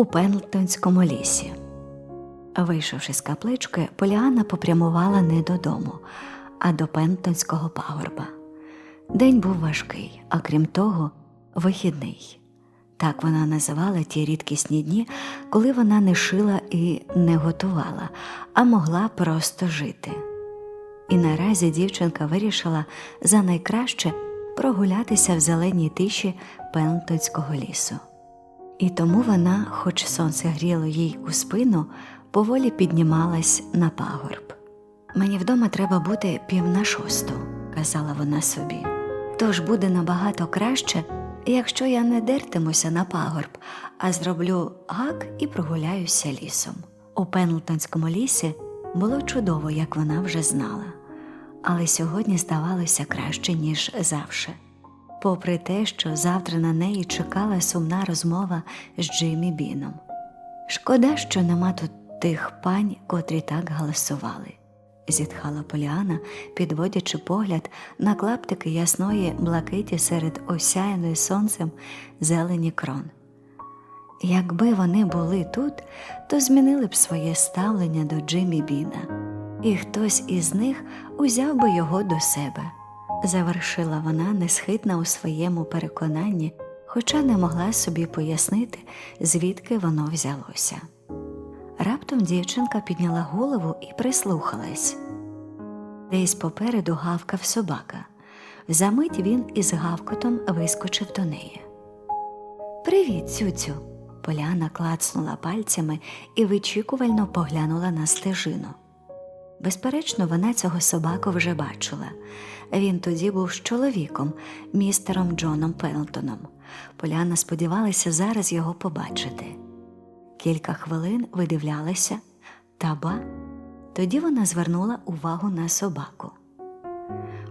у Пендлтонському лісі. Вийшовши з каплички, Поліана попрямувала не додому, а до Пендлтонського пагорба. День був важкий, а крім того, вихідний. Так вона називала ті рідкісні дні, коли вона не шила і не готувала, а могла просто жити. І наразі дівчинка вирішила за найкраще прогулятися в зеленій тиші Пендлтонського лісу. І тому вона, хоч сонце гріло їй у спину, поволі піднімалась на пагорб. Мені вдома треба бути пів на шосту, казала вона собі. Тож буде набагато краще, якщо я не дертимуся на пагорб, а зроблю гак і прогуляюся лісом. У Пендлтонському лісі було чудово, як вона вже знала, але сьогодні здавалося краще, ніж завше. Попри те, що завтра на неї чекала сумна розмова з Джиммі Біном. Шкода, що нема тут тих пань, котрі так галасували, зітхала Поліана, підводячи погляд на клаптики ясної блакиті серед осяяної сонцем зелені крон. Якби вони були тут, то змінили б своє ставлення до Джиммі Біна, і хтось із них узяв би його до себе. Завершила вона несхитна у своєму переконанні, хоча не могла собі пояснити, звідки воно взялося. Раптом дівчинка підняла голову і прислухалась. Десь попереду гавкав собака. Замить він із гавкотом вискочив до неї. Привіт, цюцю. Поляна клацнула пальцями і вичікувально поглянула на стежину. Безперечно, вона цього собаку вже бачила. Він тоді був з чоловіком, містером Джоном Пенлтоном. Поляна сподівалася зараз його побачити. Кілька хвилин видивлялася, та ба, тоді вона звернула увагу на собаку.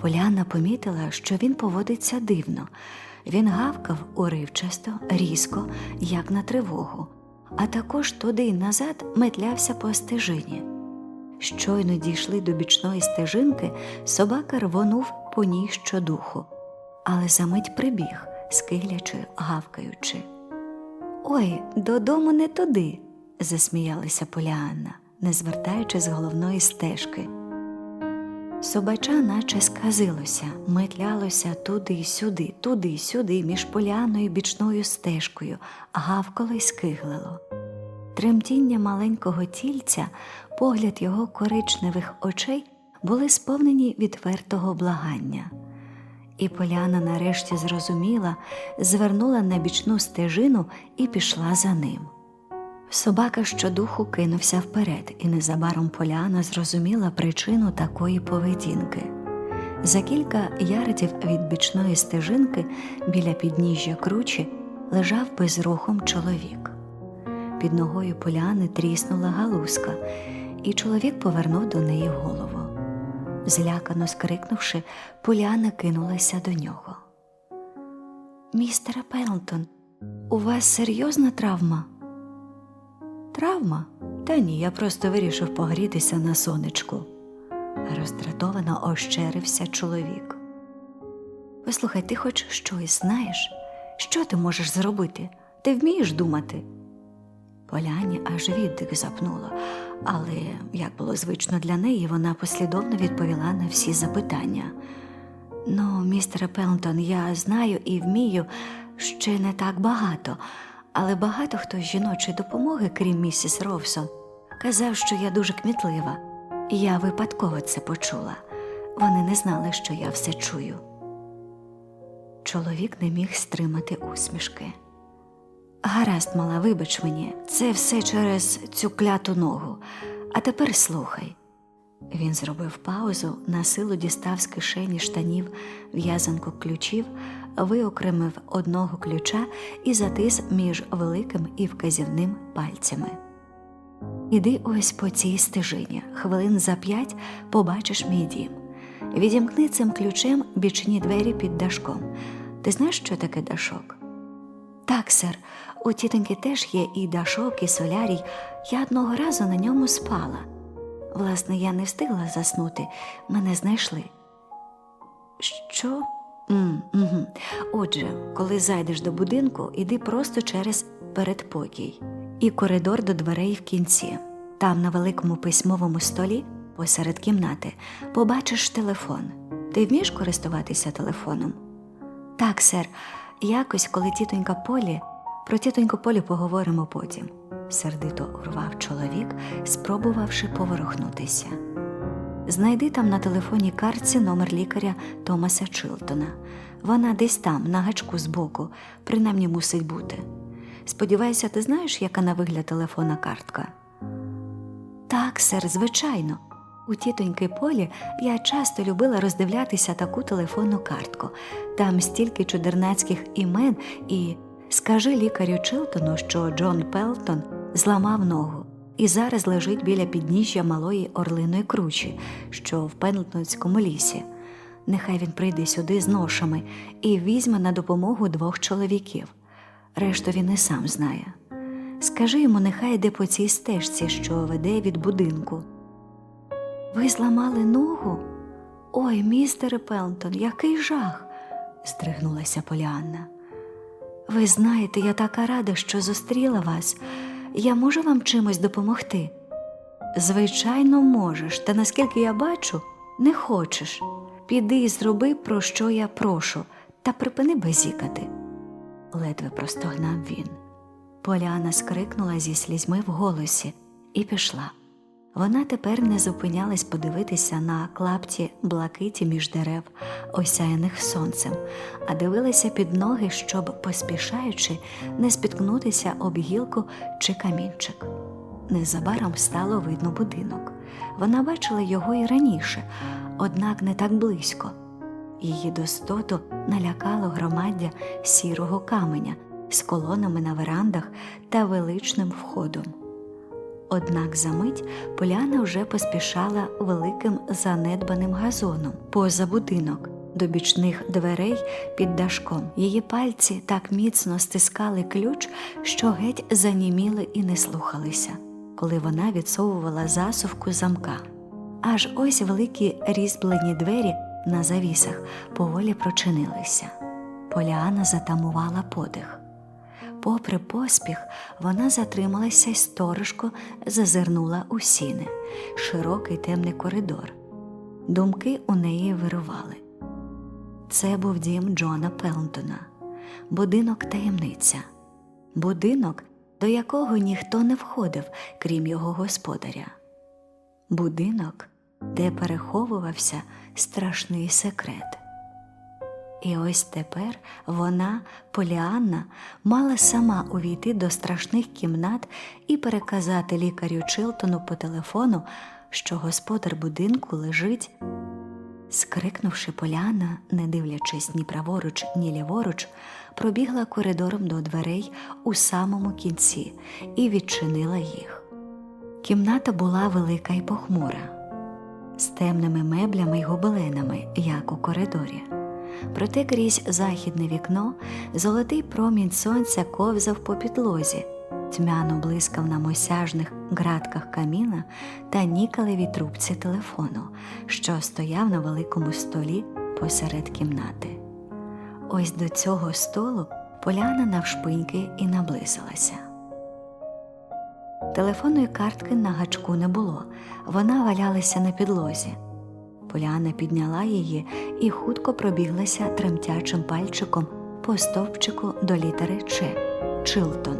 Поляна помітила, що він поводиться дивно. Він гавкав уривчасто, різко, як на тривогу, а також туди й назад метлявся по стежині. Щойно дійшли до бічної стежинки, собака рвонув по ній щодуху, але за мить прибіг, скиглячи, гавкаючи. Ой, додому не туди, засміялася Поліанна, не звертаючи з головної стежки. Собача наче сказилося, метлялося туди й сюди, туди й сюди, між поляною бічною стежкою, гавкало й скиглило. Тремтіння маленького тільця, погляд його коричневих очей були сповнені відвертого благання. І поляна нарешті зрозуміла, звернула на бічну стежину і пішла за ним. Собака щодуху кинувся вперед, і незабаром поляна зрозуміла причину такої поведінки. За кілька ярдів від бічної стежинки біля підніжжя кручі лежав безрухом чоловік. Під ногою поляни тріснула галузка, і чоловік повернув до неї голову. Злякано скрикнувши, поляна кинулася до нього. Містере Пенлтон, у вас серйозна травма? Травма? Та ні, я просто вирішив погрітися на сонечку. Роздратовано ощерився чоловік. Послухай, ти хоч щось знаєш? Що ти можеш зробити? Ти вмієш думати? Поляні аж віддих запнула, але, як було звично для неї, вона послідовно відповіла на всі запитання. Ну, містере Пелтон, я знаю і вмію ще не так багато, але багато хто з жіночої допомоги, крім місіс Ровсон, казав, що я дуже кмітлива. Я випадково це почула. Вони не знали, що я все чую. Чоловік не міг стримати усмішки. Гаразд, мала, вибач мені, це все через цю кляту ногу. А тепер слухай. Він зробив паузу, на силу дістав з кишені штанів в'язанку ключів, виокремив одного ключа і затис між великим і вказівним пальцями. Іди ось по цій стежині, хвилин за п'ять побачиш мій дім. Відімкни цим ключем бічні двері під дашком. Ти знаєш, що таке дашок? Так, сер, у тітоньки теж є і дашок, і солярій. Я одного разу на ньому спала. Власне, я не встигла заснути, мене знайшли. Що? м угу. Отже, коли зайдеш до будинку, іди просто через передпокій. і коридор до дверей в кінці. Там, на великому письмовому столі, посеред кімнати, побачиш телефон. Ти вмієш користуватися телефоном? Так, сер, якось, коли тітонька Полі, про тітоньку Полі поговоримо потім, сердито урвав чоловік, спробувавши поворухнутися. Знайди там на телефонній картці номер лікаря Томаса Чилтона. Вона десь там, на гачку збоку, принаймні мусить бути. Сподіваюся, ти знаєш, яка на вигляд телефонна картка? Так, сер, звичайно. У тітоньки Полі я часто любила роздивлятися таку телефонну картку. Там стільки чудернацьких імен і скажи лікарю Чилтону, що Джон Пелтон зламав ногу і зараз лежить біля підніжжя малої орлиної кручі, що в Пендлтонському лісі. Нехай він прийде сюди з ношами і візьме на допомогу двох чоловіків. Решту він і сам знає. Скажи йому, нехай йде по цій стежці, що веде від будинку. Ви зламали ногу? Ой, містере Пелтон, який жах. здригнулася Поліанна. Ви знаєте, я така рада, що зустріла вас. Я можу вам чимось допомогти? Звичайно, можеш, та наскільки я бачу, не хочеш. Піди і зроби, про що я прошу, та припини базікати. Ледве простогнав він. Поляна скрикнула зі слізьми в голосі і пішла. Вона тепер не зупинялась подивитися на клапті блакиті між дерев, осяяних сонцем, а дивилася під ноги, щоб, поспішаючи, не спіткнутися об гілку чи камінчик. Незабаром стало видно будинок. Вона бачила його і раніше, однак не так близько. Її достоту налякало громаддя сірого каменя з колонами на верандах та величним входом. Однак за мить Поляна вже поспішала великим занедбаним газоном поза будинок до бічних дверей під дашком. Її пальці так міцно стискали ключ, що геть заніміли і не слухалися, коли вона відсовувала засувку замка. Аж ось великі різьблені двері на завісах поволі прочинилися. Поляна затамувала подих. Попри поспіх, вона затрималася й сторожко зазирнула у сіни, широкий темний коридор. Думки у неї вирували. Це був дім Джона Пелтона, будинок таємниця, будинок, до якого ніхто не входив, крім його господаря, будинок, де переховувався страшний секрет. І ось тепер вона, Поліанна, мала сама увійти до страшних кімнат і переказати лікарю Чилтону по телефону, що господар будинку лежить. Скрикнувши Поліанна, не дивлячись ні праворуч, ні ліворуч, пробігла коридором до дверей у самому кінці і відчинила їх. Кімната була велика й похмура, з темними меблями й гобеленами, як у коридорі. Проте крізь західне вікно золотий промінь сонця ковзав по підлозі, тьмяно блискав на мосяжних ґратках каміна та нікалевій трубці телефону, що стояв на великому столі посеред кімнати. Ось до цього столу поляна навшпиньки і наблизилася. Телефонної картки на гачку не було, вона валялася на підлозі. Поляна підняла її і хутко пробіглася тремтячим пальчиком по стовпчику до літери Ч Чилтон.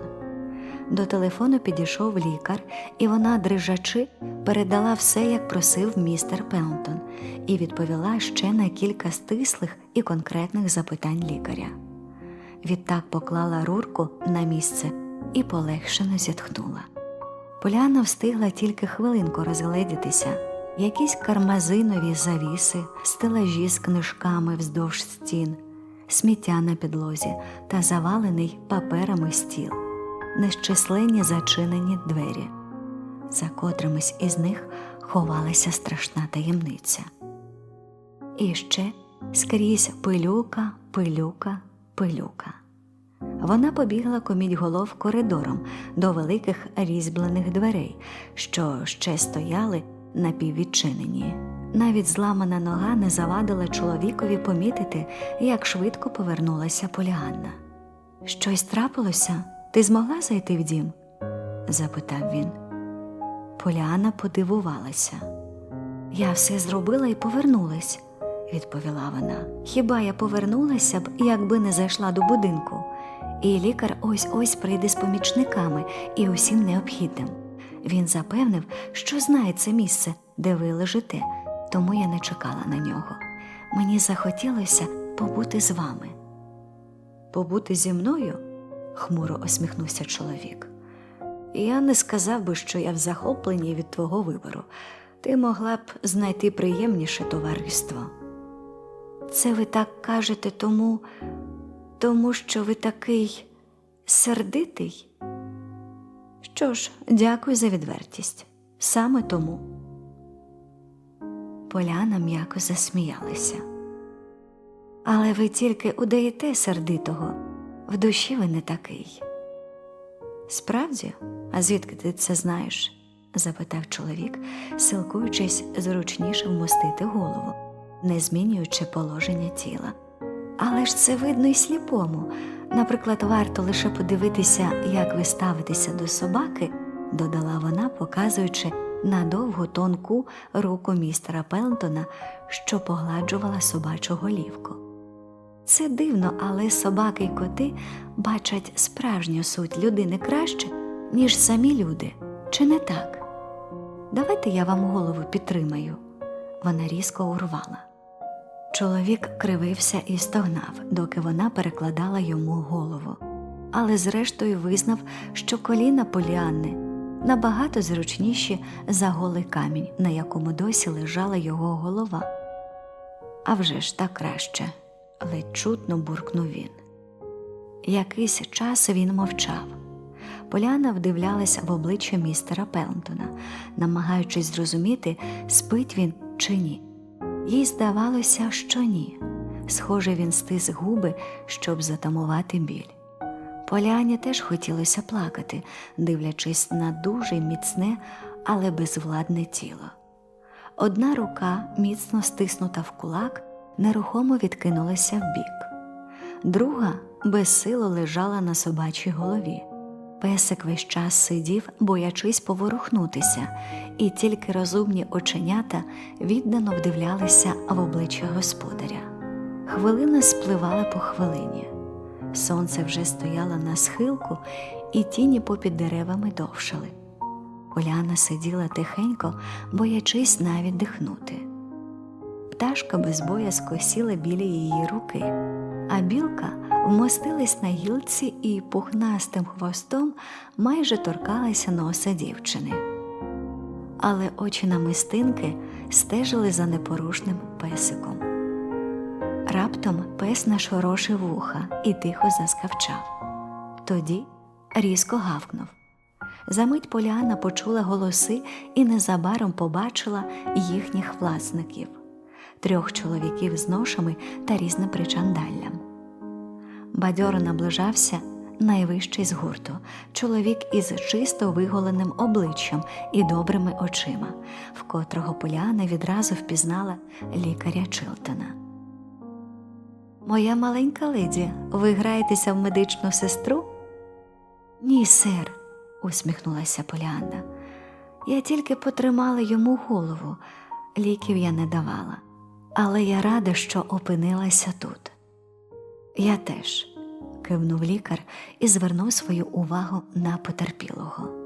До телефону підійшов лікар, і вона, дрижачи, передала все, як просив містер Пелтон, і відповіла ще на кілька стислих і конкретних запитань лікаря. Відтак поклала рурку на місце і полегшено зітхнула. Поляна встигла тільки хвилинку розгледітися якісь кармазинові завіси, стелажі з книжками вздовж стін, сміття на підлозі та завалений паперами стіл, нещисленні зачинені двері. За котримись із них ховалася страшна таємниця. І ще скрізь пилюка, пилюка, пилюка. Вона побігла комідь голов коридором до великих різьблених дверей, що ще стояли напіввідчинені. Навіть зламана нога не завадила чоловікові помітити, як швидко повернулася Поліанна. Щось трапилося? Ти змогла зайти в дім? запитав він. Поліана подивувалася. Я все зробила і повернулась, відповіла вона. Хіба я повернулася б, якби не зайшла до будинку? І лікар ось ось прийде з помічниками і усім необхідним. Він запевнив, що знає це місце, де ви лежите, тому я не чекала на нього. Мені захотілося побути з вами. Побути зі мною? хмуро осміхнувся чоловік. Я не сказав би, що я в захопленні від твого вибору. Ти могла б знайти приємніше товариство. Це ви так кажете тому, тому що ви такий сердитий? Що ж, дякую за відвертість. Саме тому. Поляна м'яко засміялася. Але ви тільки удаєте сердитого, в душі ви не такий. Справді, а звідки ти це знаєш? запитав чоловік, силкуючись зручніше вмостити голову, не змінюючи положення тіла. Але ж це видно й сліпому. Наприклад, варто лише подивитися, як ви ставитеся до собаки, додала вона, показуючи на довгу тонку руку містера Пелтона, що погладжувала собачу голівку. Це дивно, але собаки й коти бачать справжню суть людини краще, ніж самі люди, чи не так? Давайте я вам голову підтримаю. Вона різко урвала. Чоловік кривився і стогнав, доки вона перекладала йому голову, але зрештою визнав, що коліна Поліанни набагато зручніші за голий камінь, на якому досі лежала його голова. А вже ж так краще, ледь чутно буркнув він. Якийсь час він мовчав. Поляна вдивлялася в обличчя містера Пелтона, намагаючись зрозуміти, спить він чи ні. Їй здавалося, що ні. Схоже, він стис губи, щоб затамувати біль. Поляні теж хотілося плакати, дивлячись на дуже міцне, але безвладне тіло. Одна рука, міцно стиснута в кулак, нерухомо відкинулася вбік, друга безсило лежала на собачій голові. Песик весь час сидів, боячись поворухнутися, і тільки розумні оченята віддано вдивлялися в обличчя господаря. Хвилина спливала по хвилині. Сонце вже стояло на схилку, і тіні попід деревами довшали. Поляна сиділа тихенько, боячись навіть дихнути. Пташка безбоязко сіла біля її руки, а білка вмостилась на гілці і пухнастим хвостом майже торкалася носа дівчини. Але очі намистинки стежили за непорушним песиком. Раптом пес нашорошив вуха і тихо заскавчав. Тоді різко гавкнув. Замить Поляна почула голоси і незабаром побачила їхніх власників трьох чоловіків з ношами та різним причандаллям. Бадьоро наближався найвищий з гурту, чоловік із чисто виголеним обличчям і добрими очима, в котрого Поляна відразу впізнала лікаря Чилтона. Моя маленька леді, ви граєтеся в медичну сестру? Ні, сер, усміхнулася Поліанна. Я тільки потримала йому голову, ліків я не давала, але я рада, що опинилася тут. Я теж, кивнув лікар і звернув свою увагу на потерпілого.